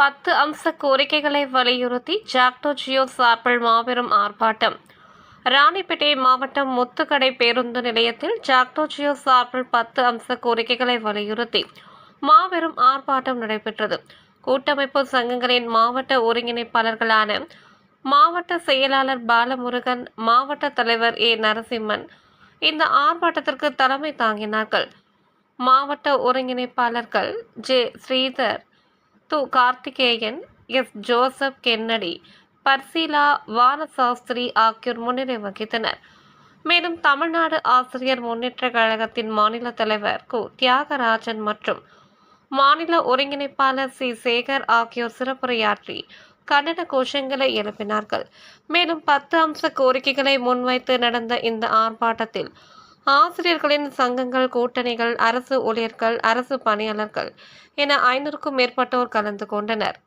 பத்து அம்ச கோரிக்கைகளை வலியுறுத்தி ஜாக்டோ ஜியோ சார்பில் மாபெரும் ஆர்ப்பாட்டம். ராணிப்பேட்டை மாவட்டம் முத்துக்கடை பேருந்து நிலையத்தில் ஜாக்டோ ஜியோ சார்பில் பத்து அம்ச கோரிக்கைகளை வலியுறுத்தி மாபெரும் ஆர்ப்பாட்டம் நடைபெற்றது. கூட்டமைப்பு சங்கங்களின் மாவட்ட ஒருங்கிணைப்பாளர்களான மாவட்ட செயலாளர் பாலமுருகன் மாவட்ட தலைவர் ஏ நரசிம்மன் இந்த ஆர்ப்பாட்டத்திற்கு தலைமை தாங்கினார்கள். மாவட்ட ஒருங்கிணைப்பாளர்கள் ஜே ஸ்ரீதர் து Karthikeyan S. Joseph Kennedy Priscilla வானசாஸ்திரி ஆகியோர் முன்னிலை வகித்தனர். மேலும் தமிழ்நாடு ஆசிரியர் முன்னேற்ற கழகத்தின் மாநில தலைவர் கு. தியாகராஜன் மற்றும் மாநில ஒருங்கிணைப்பாளர் சி. சேகர் ஆகியோர் சிறப்புரையாற்றி கண்டன கோஷங்களை எழுப்பினார்கள். மேலும் பத்து அம்ச கோரிக்கைகளை முன்வைத்து நடந்த இந்த ஆர்ப்பாட்டத்தில் ஆசிரியர்களின் சங்கங்கள் கூட்டணிகள் அரசு ஊழியர்கள் அரசு பணியாளர்கள் என ஐநூறுக்கும் மேற்பட்டோர் கலந்து கொண்டனர்.